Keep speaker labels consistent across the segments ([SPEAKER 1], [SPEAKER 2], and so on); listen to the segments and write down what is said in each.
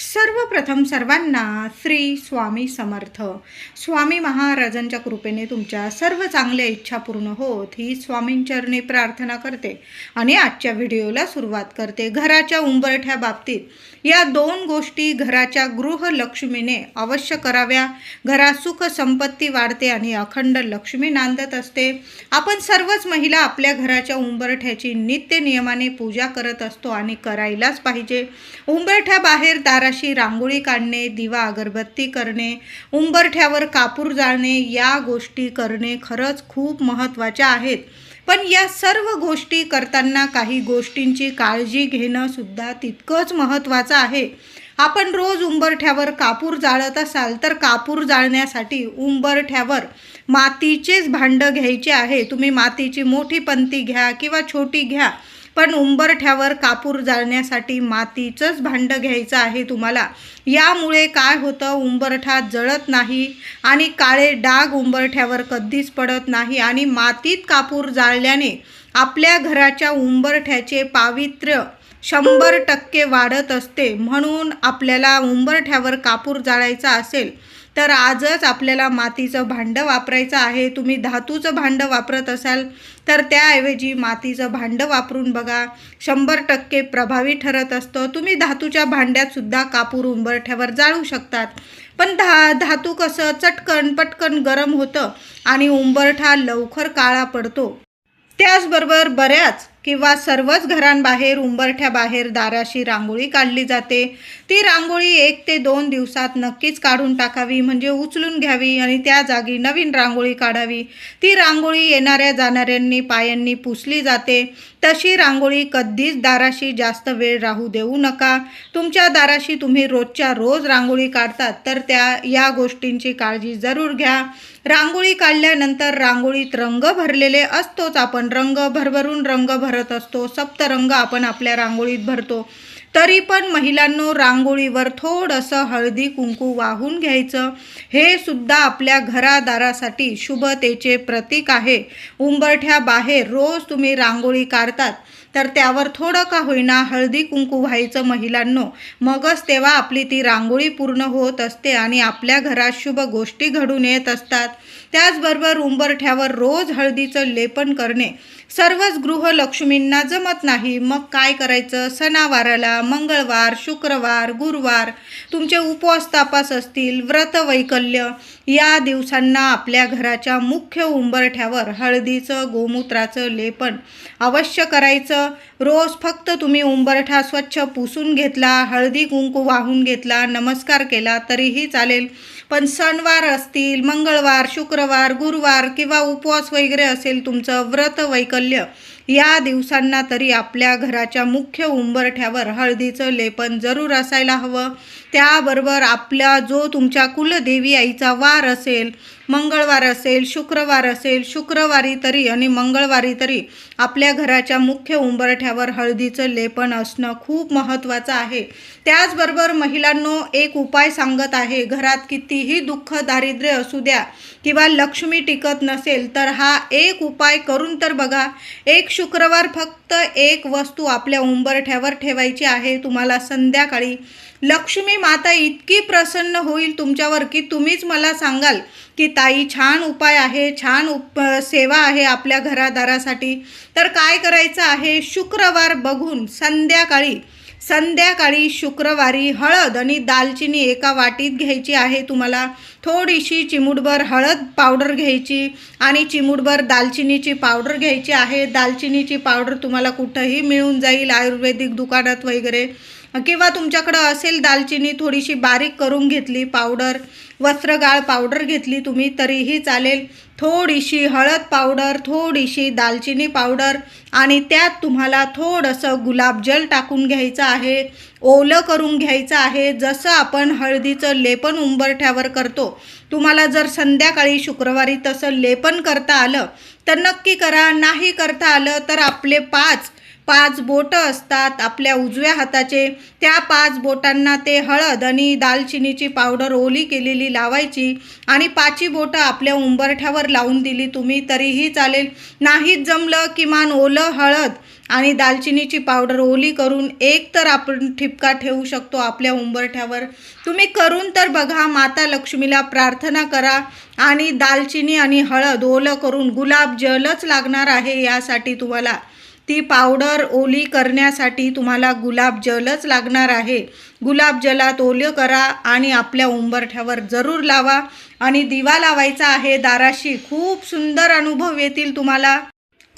[SPEAKER 1] सर्वप्रथम सर्वांना श्री स्वामी समर्थ. स्वामी महाराजांच्या कृपेने तुमच्या सर्व चांगल्या इच्छा पूर्ण होत ही स्वामींचरणी प्रार्थना करते आणि आजच्या व्हिडिओला सुरुवात करते घराच्या उंबरठ्या बाबतीत. या दोन गोष्टी घराच्या गृहलक्ष्मीने अवश्य कराव्या. घरात सुख संपत्ती वाढते आणि अखंड लक्ष्मी नांदत असते. आपण सर्वच महिला आपल्या घराच्या उंबरठ्याची नित्य नियमाने पूजा करत असतो आणि करायलाच पाहिजे. उंबरठ्या बाहेर दाराशी रांगोळी काढणे दिवा अगरबत्ती करणे उंबरठ्यावर कापूर जाळणे या गोष्टी करणे खरंच खूप महत्त्वाच्या आहेत. पण या सर्व गोष्टी करताना काही गोष्टींची काळजी घेणं सुद्धा तितकंच महत्त्वाचं आहे. आपण रोज उंबरठ्यावर कापूर जाळत असाल तर कापूर जाळण्यासाठी उंबरठ्यावर मातीचेच भांडं घ्यायचे आहे. तुम्ही मातीची मोठी पंती घ्या किंवा छोटी घ्या. पण उंबरठ्यावर कापूर जाळण्यासाठी मातीचंच भांडं घ्यायचं आहे तुम्हाला. यामुळे काय होतं? उंबरठा जळत नाही आणि काळे डाग उंबरठ्यावर कधीच पडत नाही आणि मातीत कापूर जाळल्याने आपल्या घराच्या उंबरठ्याचे पावित्र्य शंभर टक्के वाढत असते. म्हणून आपल्याला उंबरठ्यावर कापूर जाळायचा असेल तर आजच आपल्याला मातीचं भांडं वापरायचं आहे. तुम्ही धातूचं भांडं वापरत असाल तर त्याऐवजी मातीचं भांडं वापरून बघा. शंभर टक्के प्रभावी ठरत असतं. तुम्ही धातूच्या भांड्यातसुद्धा कापूर उंबरठ्यावर जाळू शकतात. पण धा धातू कसं चटकन पटकन गरम होतं आणि उंबरठा लवकर काळा पडतो. त्याचबरोबर बऱ्याच किंवा सर्वच घरांबाहेर उंबरठ्याबाहेर दाराशी रांगोळी काढली जाते. ती रांगोळी एक ते दोन दिवसात नक्कीच काढून टाकावी म्हणजे उचलून घ्यावी आणि त्या जागी नवीन रांगोळी काढावी. ती रांगोळी येणाऱ्या जाणाऱ्यांनी पायांनी पुसली जाते. तशी रांगोळी कधीच दाराशी जास्त वेळ राहू देऊ नका. तुमच्या दाराशी तुम्ही रोजच्या रोज रांगोळी काढतात तर त्या या गोष्टींची काळजी जरूर घ्या. रांगोळी काढल्यानंतर रांगोळीत रंग भरलेले असतोच आपण. रंग भरभरून रंग भरत असतो. सप्तरंग आपण आपल्या रांगोळीत भरतो. तरी पण महिलांनो रांगोळीवर थोडंसं हळदी कुंकू वाहून घ्यायचं. हे सुद्धा आपल्या घरादारासाठी शुभतेचे प्रतीक आहे. उंबरठ्या बाहेर रोज तुम्ही रांगोळी काढतात तर त्यावर थोडं का होईना हळदी कुंकू व्हायचं महिलांनो. मगच तेव्हा आपली ती रांगोळी पूर्ण होत असते आणि आपल्या घरात शुभ गोष्टी घडून येत असतात. त्याचबरोबर उंबरठ्यावर रोज हळदीचं लेपन करणे. सर्वच गृहलक्ष्मींना जमत नाही. मग काय करायचं? सणावाराला मंगळवार शुक्रवार गुरुवार तुमचे उपवास तापास असतील व्रत वैकल्य. या दिवसांना आपल्या घराच्या मुख्य उंबरठ्यावर हळदीचं गोमूत्राचं लेपन अवश्य करायचं. रोज फक्त तुम्ही उंबरठा स्वच्छ पुसून घेतला हळदी कुंकू वाहून घेतला नमस्कार केला तरीही चालेल. पण सणवार असतील मंगळवार शुक्रवार गुरुवार किंवा उपवास वगैरे असेल तुमचं व्रत वैकल्य या दिवसांना तरी आपल्या घराच्या मुख्य उंबरठ्यावर हळदीचं लेपन जरूर असायला हवं. त्याबरोबर आपला जो तुमच्या कुलदेवी आईचा वार असेल मंगळवार असेल शुक्रवार असेल शुक्रवारी तरी आणि मंगळवारी तरी आपल्या घराच्या मुख्य उंबरठ्यावर हळदीचं लेपन असणं खूप महत्त्वाचं आहे. त्याचबरोबर महिलांनो एक उपाय सांगत आहे घरात कितीही दुःख दारिद्र्य असू द्या किंवा लक्ष्मी टिकत नसेल तर हा एक उपाय करून तर बघा. एक शुक्रवार फक्त एक वस्तू आपल्या उंबरठ्यावर ठेवायची आहे. तुम्हाला संध्याकाळी लक्ष्मी माता इतकी प्रसन्न होईल तुमच्यावर की तुम्हीच मला सांगाल की ताई छान उपाय आहे छान उप सेवा आहे आपल्या घरादारासाठी. तर काय करायचं आहे? शुक्रवार बघून संध्याकाळी संध्याकाळी शुक्रवारी हळद आणि दालचिनी एका वाटीत घ्यायची आहे. तुम्हाला थोडीशी चिमूटभर हळद पावडर घ्यायची आणि चिमूटभर दालचिनीची पावडर घ्यायची आहे. दालचिनीची पावडर तुम्हाला कुठंही मिळून जाईल आयुर्वेदिक दुकानात वगैरे. किंवा तुमच्याकडं असेल दालचिनी थोडीशी बारीक करून घेतली पावडर वस्त्रगाळ पावडर घेतली तुम्ही तरीही चालेल. थोडीशी हळद पावडर थोडीशी दालचिनी पावडर आणि त्यात तुम्हाला थोडंसं गुलाबजल टाकून घ्यायचं आहे. ओलं करून घ्यायचं आहे. जसं आपण हळदीचं लेपन उंबरठ्यावर करतो तुम्हाला जर संध्याकाळी शुक्रवारी तसं लेपन करता आलं तर नक्की करा. नाही करता आलं तर आपले पाच पाच बोटं असतात आपल्या उजव्या हाताचे. त्या पाच बोटांना ते हळद आणि दालचिनीची पावडर ओली केलेली लावायची आणि पाची बोटं आपल्या उंबरठ्यावर लावून दिली तुम्ही तरीही चालेल. नाहीच जमलं किमान ओलं हळद आणि दालचिनीची पावडर ओली करून एक तर आपण ठिपका ठेवू शकतो आपल्या उंबरठ्यावर. तुम्ही करून तर बघा माता लक्ष्मीला प्रार्थना करा आणि दालचिनी आणि हळद ओलं करून गुलाब जलच लागणार आहे यासाठी तुम्हाला. ती पावडर ओली करण्यासाठी तुम्हाला गुलाबजलच लागणार आहे. गुलाबजलात ओलं करा आणि आपल्या उंबरठ्यावर जरूर लावा. आणि दिवा लावायचा आहे दाराशी. खूप सुंदर अनुभव येतील तुम्हाला.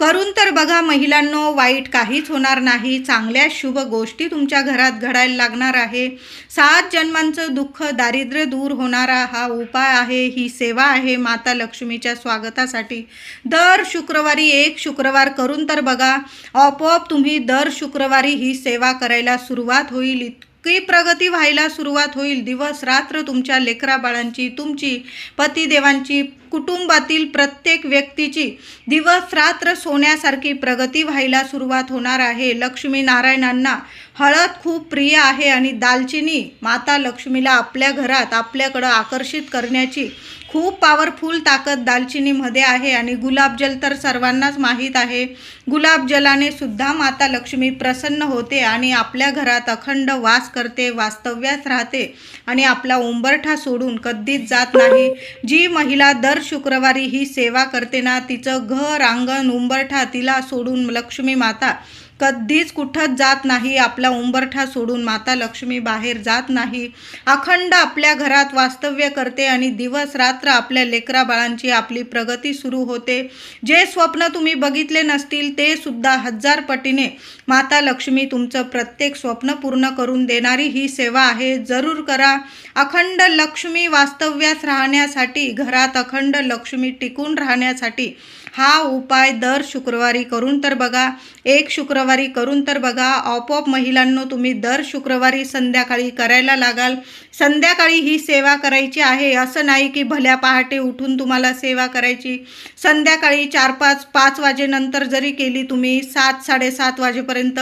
[SPEAKER 1] करून तर बघा महिलांनो वाईट काहीच होणार नाही. चांगल्या शुभ गोष्टी तुमच्या घरात घडायला लागणार आहे. सात जन्मांचं दुःख दारिद्र्य दूर होणारा हा उपाय आहे ही सेवा आहे माता लक्ष्मीच्या स्वागतासाठी. दर शुक्रवारी एक शुक्रवार करून तर बघा आपोआप तुम्ही दर शुक्रवारी ही सेवा करायला सुरुवात होईल. की प्रगती व्हायला सुरुवात होईल. दिवस रात्र तुमच्या लेकराबाळांची तुमची पतिदेवांची कुटुंबातील प्रत्येक व्यक्तीची दिवस रात्र सोन्यासारखी प्रगती व्हायला सुरुवात होणार आहे. लक्ष्मीनारायणांना हळद खूप प्रिय आहे आणि दालचिनी माता लक्ष्मीला आपल्या घरात आपल्याकडं आकर्षित करण्याची खूप पॉवरफुल ताकद दालचिनीमध्ये आहे आणि गुलाबजल तर सर्वांनाच माहीत आहे. गुलाबजलाने सुद्धा माता लक्ष्मी प्रसन्न होते आणि आपल्या घरात अखंड वास करते वास्तव्यात राहते आणि आपला उंबरठा सोडून कधीच जात नाही. जी महिला दर शुक्रवारी ही सेवा करते ना तिचं घर अंगण उंबरठा तिला सोडून लक्ष्मी माता कधीच कुठंच जात नाही आपला उंबरठा सोडून माता लक्ष्मी बाहेर जात नाही. अखंड आपल्या घरात वास्तव्य करते आणि दिवस रात्र आपल्या लेकरा बाळांची आपली प्रगती सुरू होते. जे स्वप्न तुम्ही बघितले नसतील ते सुद्धा हजार पटीने माता लक्ष्मी तुमचं प्रत्येक स्वप्न पूर्ण करून देणारी ही सेवा आहे. जरूर करा. अखंड लक्ष्मी वास्तव्यास राहण्यासाठी घरात अखंड लक्ष्मी टिकून राहण्यासाठी हा उपाय दर शुक्रवारी करून तर बघा. एक शुक्रवारी करून तर बघा आपोआप महिलांनो तुम्ही दर शुक्रवारी संध्याकाळी करायला लागाल. संध्याकाळी ही सेवा करायची आहे. असं नाही की भल्या पहाटे उठून तुम्हाला सेवा करायची. संध्याकाळी चार पाच पाच वाजेनंतर जरी केली तुम्ही सात साडेसात वाजेपर्यंत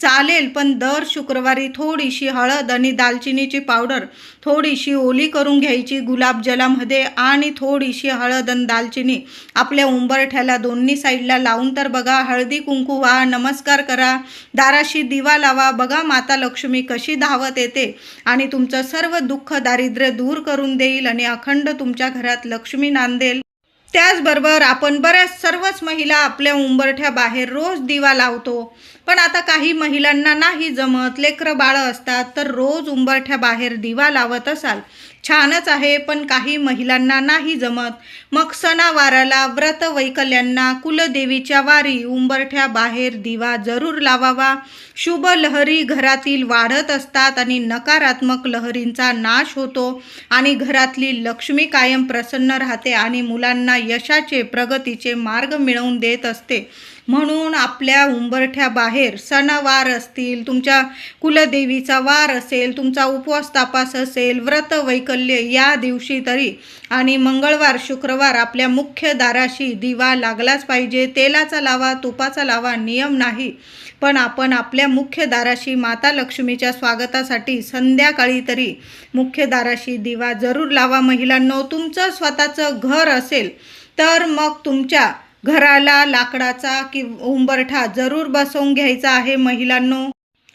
[SPEAKER 1] चालेल पण दर शुक्रवारी थोडीशी हळद आणि दालचिनीची पावडर थोडीशी ओली करून घ्यायची गुलाबजलामध्ये आणि थोडीशी हळद आणि दालचिनी आपल्या उंबरठ्याला दोन्ही साईडला लावून तर बघा हळदी कुंकू वा व्हा नमस्कार करा. दाराशी दिवा लावा. बघा माता लक्ष्मी कशी धावत येते. आणि तुमचं सर्व दुःख दारिद्र्य दूर करून देईल आणि अखंड तुमच्या घरात लक्ष्मी नांदेल. त्याचबरोबर आपण बऱ्याच सर्वच महिला आपल्या उंबरठ्या बाहेर रोज दिवा लावतो. पण आता काही महिलांना नाही जमत. लेकरं बाळं असतात तर रोज उंबरठ्या बाहेर दिवा लावत असाल. छानच आहे पण काही महिलांना नाही जमत. मग सणावाराला व्रत वैकल्यांना कुलदेवीच्या वारी उंबरठ्या बाहेर दिवा जरूर लावावा. शुभ लहरी घरातील वाढत असतात आणि नकारात्मक लहरींचा नाश होतो आणि घरातली लक्ष्मी कायम प्रसन्न राहते आणि मुलांना यशाचे प्रगतीचे मार्ग मिळवून देत असते. म्हणून आपल्या उंबरठ्या बाहेर सणवार असतील तुमच्या कुलदेवीचा वार असेल तुमचा उपवास तापास असेल व्रत वैकल्य या दिवशी तरी आणि मंगळवार शुक्रवार आपल्या मुख्य दाराशी दिवा लागलाच पाहिजे तेलाचा लावा तुपाचा लावा नियम नाही. पण आपण आपल्या मुख्य दाराशी माता लक्ष्मीच्या स्वागतासाठी संध्याकाळी तरी मुख्य दाराशी दिवा जरूर लावा. महिलांनो तुमचं स्वतःचं घर असेल तर मग तुमच्या घराला लाकडाचा कि उंबरठा जरूर बसवून घ्यायचा आहे महिलांनो.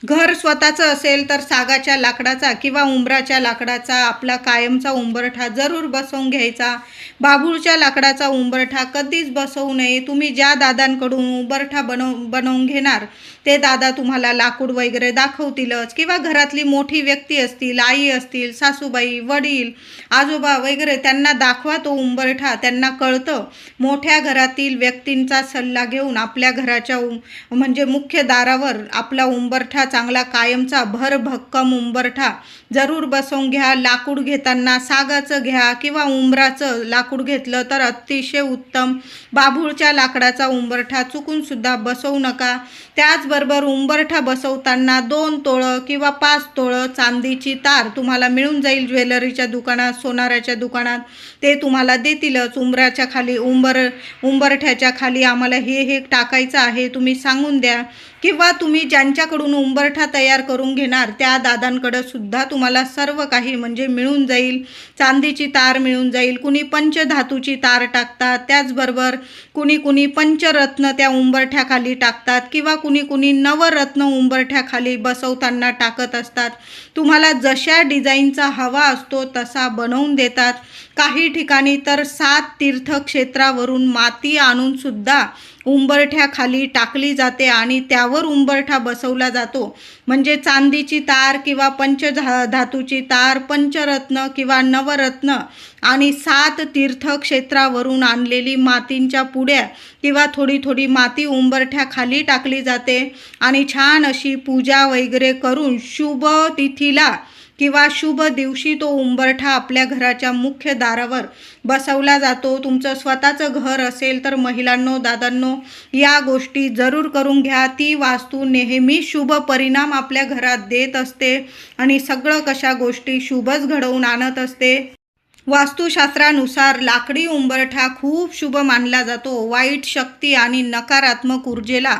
[SPEAKER 1] घर स्वतःचं असेल तर सागाच्या लाकडाचा किंवा उंबराच्या लाकडाचा आपला कायमचा उंबरठा जरूर बसवून घ्यायचा. बाभूळच्या लाकडाचा उंबरठा कधीच बसवू नये. तुम्ही ज्या दादांकडून उंबरठा बनव बनवून घेणार ते दादा तुम्हाला लाकूड वगैरे दाखवतीलच. किंवा घरातली मोठी व्यक्ती असतील आई असतील सासूबाई वडील आजोबा वगैरे त्यांना दाखवा तो उंबरठा. त्यांना कळतं. मोठ्या घरातील व्यक्तींचा सल्ला घेऊन आपल्या घराच्या म्हणजे मुख्य दारावर आपला उंबरठा चांगला कायमचा भरभक्कम उंबरठा. जरूर बसवून घ्या लाकूड घेताना सागाचं घ्या किंवा उंबराचं लाकूड घेतलं तर अतिशय उत्तम. बाभूळच्या लाकडाचा उंबरठा चुकूनसुद्धा बसवू नका. त्याचबरोबर उंबरठा बसवताना दोन तोळं किंवा पाच तोळं चांदीची तार तुम्हाला मिळून जाईल ज्वेलरीच्या दुकानात सोनाराच्या दुकानात. ते तुम्हाला देतीलच. उंबराच्या खाली उंबर उंबरठ्याच्या खाली आम्हाला हे हे टाकायचं आहे. तुम्ही सांगून द्या. किंवा तुम्ही ज्यांच्याकडून उंबरठा तयार करून घेणार त्या दादांकडं सुद्धा तुम्हाला सर्व काही म्हणजे मिळून जाईल. चांदीची तार मिळून जाईल. कुणी पंचधातूची तार टाकतात त्याचबरोबर कुणी कुणी पंचरत्न त्या उंबरठ्याखाली टाकतात किंवा कुणी कुणी नवरत्न उंबरठ्याखाली बसवताना टाकत असतात. तुम्हाला जशा डिझाईनचा हवा असतो तसा बनवून देतात. काही ठिकाणी तर सात तीर्थक्षेत्रावरून माती आणून सुद्धा उंबरठ्याखाली टाकली जाते आणि त्यावर उंबरठा बसवला जातो. म्हणजे चांदीची तार किंवा पंचधा धातूची तार पंचरत्न किंवा नवरत्न आणि सात तीर्थक्षेत्रावरून आणलेली मातींच्या पुड्या किंवा थोडी थोडी माती उंबरठ्याखाली टाकली जाते. आणि छान अशी पूजा वगैरे करून शुभ तिथीला किंवा शुभ दिवशी तो उंबरठा आपल्या घराच्या मुख्य दारावर बसवला जातो. तुमचं स्वतःचं घर असेल तर महिलांनो दादांनो या गोष्टी जरूर करून घ्या. ती वास्तू नेहमी शुभ परिणाम आपल्या घरात देत असते आणि सगळं कशा गोष्टी शुभच घडवून आणत असते. वास्तुशास्त्रानुसार लाकडी उंबरठा खूप शुभ मानला जातो. वाईट शक्ती आणि नकारात्मक ऊर्जेला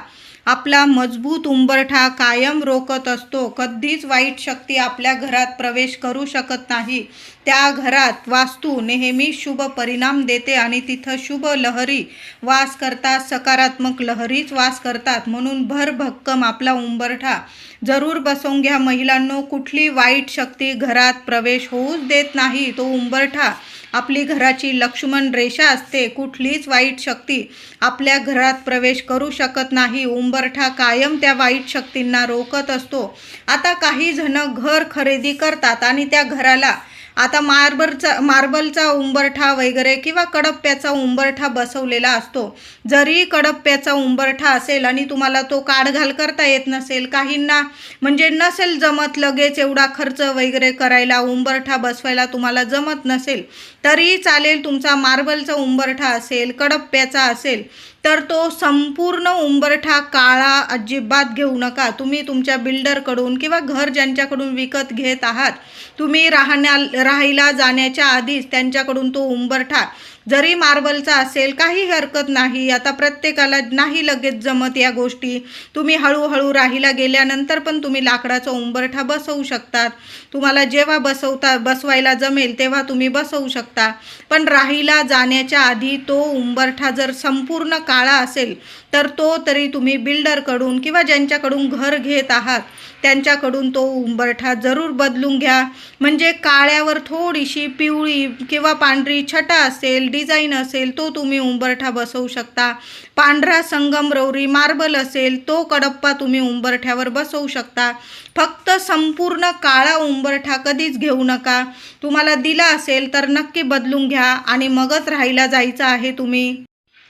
[SPEAKER 1] आपला मजबूत उंबरठा कायम रोखत असतो. कधीच वाईट शक्ती आपल्या घरात प्रवेश करू शकत नाही. त्या घरात वास्तू नेहमी शुभ परिणाम देते आणि तिथं शुभ लहरी वास करतात सकारात्मक लहरीच वास करतात. म्हणून भरभक्कम आपला उंबरठा. जरूर बसवून घ्या महिलांनो. कुठली वाईट शक्ती घरात प्रवेश होऊच देत नाही. तो उंबरठा आपली घराची लक्ष्मण रेषा असते कुठलीच वाईट शक्ती आपल्या घरात प्रवेश करू शकत नाही. उंबरठा कायम त्या वाईट शक्तींना रोखत असतो. आता काही जण घर खरेदी करतात आणि त्या घराला आता मार्बलचा मार्बलचा उंबरठा वगैरे किंवा कडप्प्याचा उंबरठा बसवलेला असतो. जरी कडप्प्याचा उंबरठा असेल आणि तुम्हाला तो काढघाल करता येत नसेल काहींना म्हणजे नसेल जमत लगेच एवढा खर्च वगैरे करायला उंबरठा बसवायला तुम्हाला जमत नसेल तरी चालेल तुमचा मार्बलचा उंबरठा असेल कडप्प्याचा असेल तर तो संपूर्ण उंबरठा काळा अजिबात घेऊ नका. तुम्ही तुमच्या बिल्डरकडून किंवा घर ज्यांच्याकडून विकत घेत आहात तुम्ही राहण्या राहायला जाण्याच्या आधीच त्यांच्याकडून तो उंबरठा जरी मार्बलचा असेल काही हरकत नाही. आता प्रत्येकाला नाही लगेच जमत या गोष्टी. तुम्ही हळूहळू राहिला गेल्यानंतर पण तुम्ही लाकडाचा उंबरठा बसवू शकतात. तुम्हाला जेव्हा बसवता बसवायला जमेल तेव्हा तुम्ही बसवू शकता. पण राहिला जाण्याच्या आधी तो उंबरठा जर संपूर्ण काळा असेल तर तो तरी तुम्ही बिल्डरकडून किंवा ज्यांच्याकडून घर घेत आहात त्यांच्याकडून तो उंबरठा जरूर बदलून घ्या. म्हणजे काळ्यावर थोडीशी पिवळी किंवा पांढरी छटा असेल डिझाईन असेल तो तुम्ही उंबरठा बसवू शकता. पांढरा संगमरवरी मार्बल असेल तो कडप्पा तुम्ही उंबरठ्यावर बसवू शकता. फक्त संपूर्ण काळा उंबरठा कधीच घेऊ नका. तुम्हाला दिला असेल तर नक्की बदलून घ्या आणि मगच राहायला जायचं आहे तुम्ही.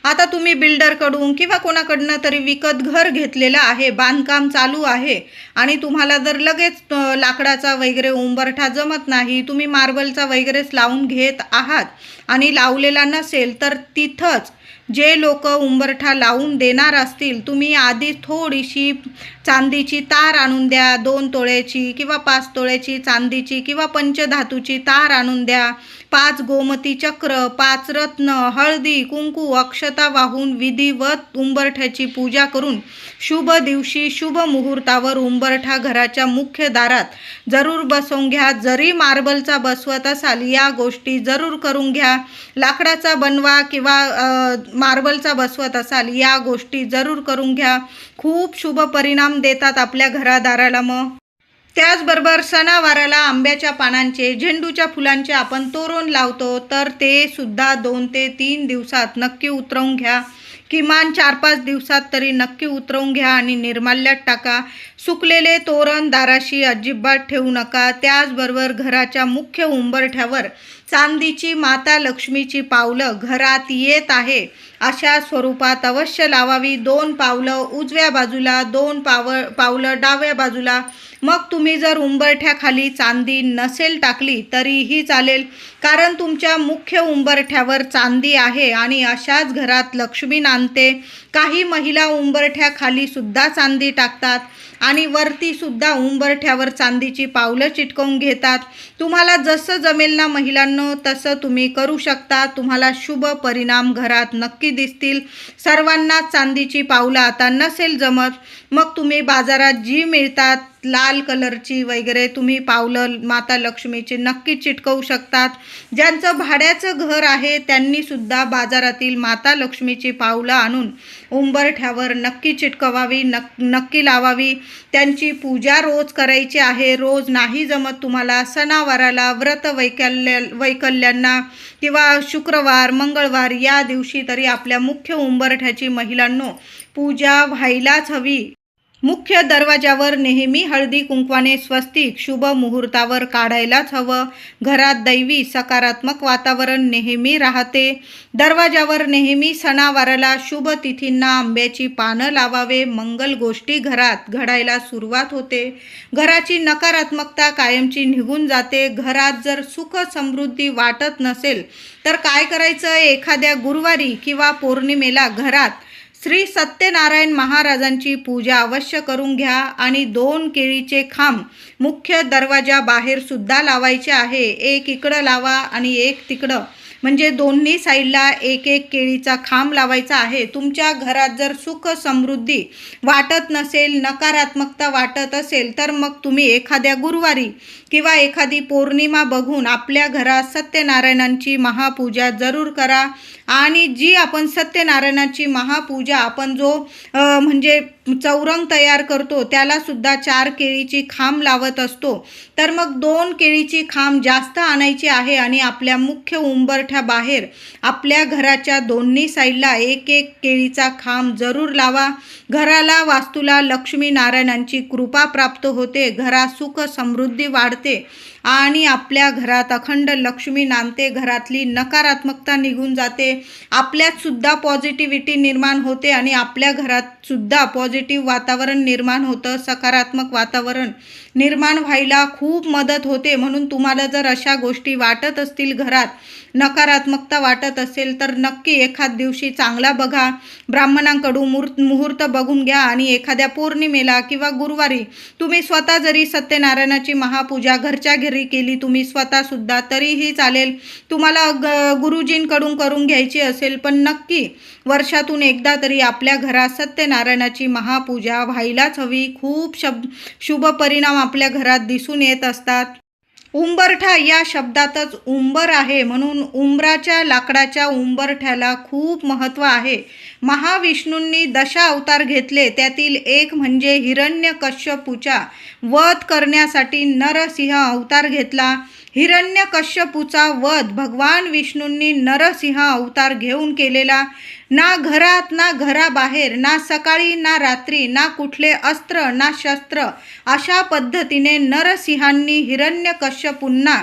[SPEAKER 1] आता तुम्ही बिल्डरकडून किंवा कोणाकडनं तरी विकत घर घेतलेलं आहे बांधकाम चालू आहे आणि तुम्हाला जर लगेच लाकडाचा वगैरे उंबरठा जमत नाही तुम्ही मार्बलचा वगैरेच लावून घेत आहात आणि लावलेला नसेल तर तिथंच जे लोक उंबरठा लावून देणार असतील तुम्ही आधी थोडीशी चांदीची तार आणून द्या दोन तोळ्याची किंवा पाच तोळ्याची चांदीची किंवा पंचधातूची तार आणून द्या. पाच गोमती चक्र पाच रत्न हळदी कुंकू अक्षता वाहून विधिवत उंबरठ्याची पूजा करून शुभ दिवशी शुभ मुहूर्तावर उंबरठा घराच्या मुख्य दारात जरूर बसवून घ्या. जरी मार्बलचा बसवत असाल या गोष्टी जरूर करून घ्या. लाकडाचा बनवा किंवा मार्बलचा बसवत असाल या गोष्टी जरूर करून घ्या. खूप शुभ परिणाम देतात आपल्या घरादाराला मग. त्याचबरोबर सणावाराला आंब्याच्या पानांचे झेंडूच्या फुलांचे आपण तोरण लावतो तर ते सुद्धा दोन ते तीन दिवसात नक्की उतरवून घ्या. किमान चार पाच दिवसात तरी नक्की उतरवून घ्या आणि निर्माल्यात टाका. सुकलेले तोरण दाराशी अजिबात ठेवू नका. त्याचबरोबर घराच्या मुख्य उंबरठ्यावर चांदीची माता लक्ष्मीची पावलं घरात येत आहे अशा स्वरूपात अवश्य लावावी. दोन पावलं उजव्या बाजूला दोन पाव पावलं डाव्या बाजूला मग तुम्ही जर उंबरठ्याखाली चांदी नसेल टाकली तरीही चालेल. कारण तुमच्या मुख्य उंबरठ्यावर चांदी आहे आणि अशाच घरात लक्ष्मी नांदते. काही महिला उंबरठ्या खाली सुद्धा चांदी टाकतात आणि वरती सुद्धा उंबरठ्यावर चांदीची पावलं चिटकवून घेतात. तुम्हाला जसं जमेल ना महिलांनो तसं तुम्ही करू शकता. तुम्हाला शुभ परिणाम घरात नक्की दिसतील. सर्वांना चांदीची पावलं आता नसेल जमत. मग तुम्ही बाजारात जी मिळतात लाल कलरची वगैरे तुम्ही पावलं माता लक्ष्मीची नक्की चिटकवू शकतात. ज्यांचं भाड्याचं घर आहे त्यांनीसुद्धा बाजारातील माता लक्ष्मीची पावलं आणून उंबरठ्यावर नक्की चिटकवावी नक नक्की लावावी. त्यांची पूजा रोज करायची आहे. रोज नाही जमत तुम्हाला सणावाराला व्रत वैकल्य वैकल्यांना किंवा शुक्रवार मंगळवार या दिवशी तरी आपल्या मुख्य उंबरठ्याची महिलांनो पूजा व्हायलाच हवी. मुख्य दरवाजावर नेहमी हळदी कुंकवाने स्वस्तिक शुभ मुहूर्तावर काढायलाच हवं. घरात दैवी सकारात्मक वातावरण नेहमी राहते. दरवाजावर नेहमी सणावाराला शुभ तिथींना आंब्याची पानं लावावे. मंगल गोष्टी घरात घडायला सुरुवात होते. घराची नकारात्मकता कायमची निघून जाते. घरात जर सुख समृद्धी वाटत नसेल तर काय करायचं? एखाद्या गुरुवारी किंवा पौर्णिमेला घरात श्री सत्यनारायण महाराजांची पूजा अवश्य करून घ्या आणि दोन केळीचे खांब मुख्य दरवाजा बाहेर सुद्धा लावायचे आहे. एक इकडं लावा आणि एक तिकडं. म्हणजे दोन्ही साईडला एक एक केळीचा खांब लावायचा आहे. तुमच्या घरात जर सुख समृद्धी वाटत नसेल नकारात्मकता वाटत असेल तर मग तुम्ही एखाद्या गुरुवारी किंवा एखादी पौर्णिमा बघून आपल्या घरात सत्यनारायणांची महापूजा जरूर करा. आणि जी आपण सत्यनारायणाची महापूजा आपण जो म्हणजे चौरंग तयार करतो त्याला सुद्धा चार केळीची खांब लावत असतो. तर मग दोन केळीची खांब जास्त आणायची आहे आणि आपल्या मुख्य उंबरठ्या बाहेर आपल्या घराच्या दोन्ही साईडला एक एक केळीचा खांब जरूर लावा. घराला वास्तूला लक्ष्मी नारायणांची कृपा प्राप्त होते. घरात सुख समृद्धी वाढते. आणि आपल्या घरात अखंड लक्ष्मी नांदते घरातली नकारात्मकता निघून जाते. आपल्यातसुद्धा पॉझिटिव्हिटी निर्माण होते आणि आपल्या घरातसुद्धा पॉझिटिव्ह वातावरण निर्माण होतं. सकारात्मक वातावरण निर्माण व्हायला खूप मदत होते. म्हणून तुम्हाला जर अशा गोष्टी वाटत असतील घरात नकारात्मकता वाटत असेल तर नक्की एखाद दिवशी चांगला बघा. ब्राह्मणांकडून मुहूर्त मुहूर्त बघून घ्या आणि एखाद्या पौर्णिमेला किंवा गुरुवारी तुम्ही स्वतः जरी सत्यनारायणाची महापूजा घरच्या घरी केली तुम्ही स्वतः सुद्धा तरीही चालेल. तुम्हाला ग गुरुजींकडून करून घ्यायची असेल पण नक्की वर्षातून एकदा तरी आपल्या घरात सत्यनारायणाची महापूजा व्हायलाच हवी. खूप शब शुभ परिणाम आपल्या घरात दिसून येत असतात. उंबरठा या शब्दातच उंबर आहे म्हणून उंबराच्या लाकडाच्या उंबरठ्याला खूप महत्त्व आहे. महाविष्णूंनी दशा अवतार घेतले त्यातील एक म्हणजे हिरण्यकश्यपूचा वध करण्यासाठी नरसिंह अवतार घेतला. हिरण्यकश्यपूचा वध भगवान विष्णूंनी नरसिंह अवतार घेऊन केलेला. ना घरात ना घराबाहेर ना सकाळी ना रात्री ना कुठले अस्त्र ना शस्त्र अशा पद्धतीने नरसिंहांनी हिरण्यकश्यपूंना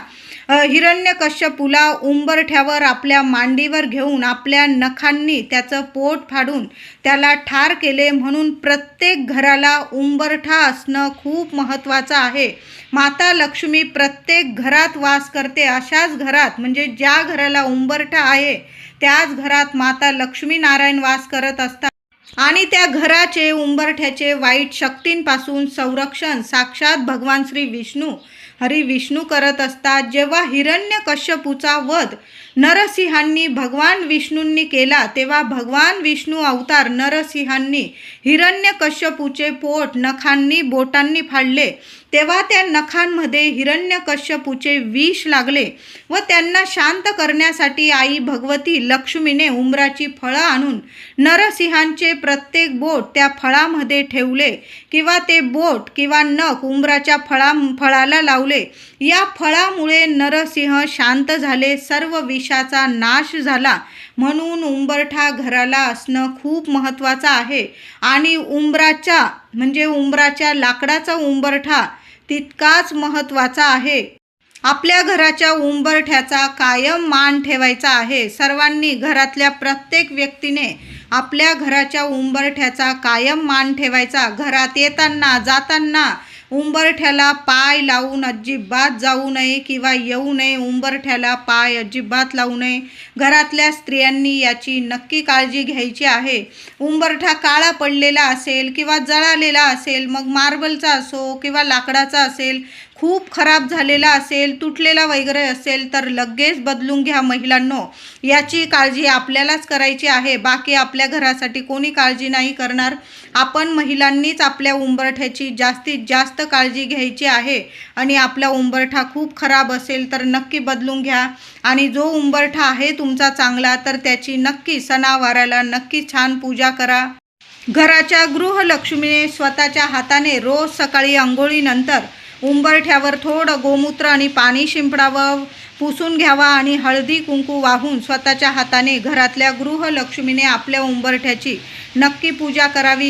[SPEAKER 1] हिरण्यकश्यपूला उंबरठ्यावर आपल्या मांडीवर घेऊन आपल्या नखांनी त्याचं पोट फाडून त्याला ठार केले म्हणून प्रत्येक घराला उंबरठा असणं खूप महत्त्वाचं आहे. माता लक्ष्मी प्रत्येक घरात वास करते अशाच घरात म्हणजे ज्या घराला उंबरठा आहे त्याच घरात माता लक्ष्मी नारायण वास करत असतात. आणि त्या घराचे उंबरठ्याचे वाईट शक्तींपासून संरक्षण साक्षात भगवान श्री विष्णू हरी विष्णू करत असतात. जेव्हा हिरण्यकश्यपूचा वध नरसिंहांनी भगवान विष्णूंनी केला तेव्हा भगवान विष्णू अवतार नरसिंहांनी हिरण्यकश्यपूचे पोट नखांनी बोटांनी फाडले. तेव्हा त्या नखांमध्ये हिरण्यकश्यपूचे विष लागले व त्यांना शांत करण्यासाठी आई भगवती लक्ष्मीने उंबराची फळं आणून नरसिंहांचे प्रत्येक बोट त्या फळामध्ये ठेवले किंवा ते बोट किंवा नख उंबराच्या फळा फळाला लावले. या फळामुळे नरसिंह शांत झाले. सर्व विषाचा नाश झाला. म्हणून उंबरठा घराला असणं खूप महत्त्वाचं आहे. आणि उंबराच्या म्हणजे उंबराच्या लाकडाचा उंबरठा तितकाच महत्त्वाचा आहे. आपल्या घराच्या उंबरठ्याचा कायम मान ठेवायचा आहे. सर्वांनी घरातल्या प्रत्येक व्यक्तीने आपल्या घराच्या उंबरठ्याचा कायम मान ठेवायचा. घरात येताना जाताना उंबरठ्याला पाय लावून अजिबात जाऊ नये किंवा येऊ नये. उंबरठ्याला पाय अजिबात लावू नये. घरातल्या स्त्रियांनी याची नक्की काळजी घ्यायची आहे. उंबरठा काळा पडलेला असेल किंवा जळालेला असेल मग मार्बलचा असो किंवा लाकडाचा असेल खूप खराब झालेला असेल तुटलेला वगैरे असेल तर लगेच बदलून घ्या महिलांनो. याची काळजी आपल्यालाच करायची आहे. बाकी आपल्या घरासाठी कोणी काळजी नाही करणार. आपण महिलांनीच आपल्या उंबरठ्याची जास्तीत जास्त काळजी घ्यायची आहे. आणि आपला उंबरठा खूप खराब असेल तर नक्की बदलून घ्या. आणि जो उंबरठा आहे तुमचा चांगला तर त्याची नक्की सणावाराला नक्की छान पूजा करा. घराच्या गृहलक्ष्मीने स्वतःच्या हाताने रोज सकाळी आंघोळीनंतर उंबरठ्यावर थोडं गोमूत्र आणि पाणी शिंपडावं पुसून घ्यावा आणि हळदी कुंकू वाहून स्वतःच्या हाताने घरातल्या गृहलक्ष्मीने आपल्या उंबरठ्याची नक्की पूजा करावी.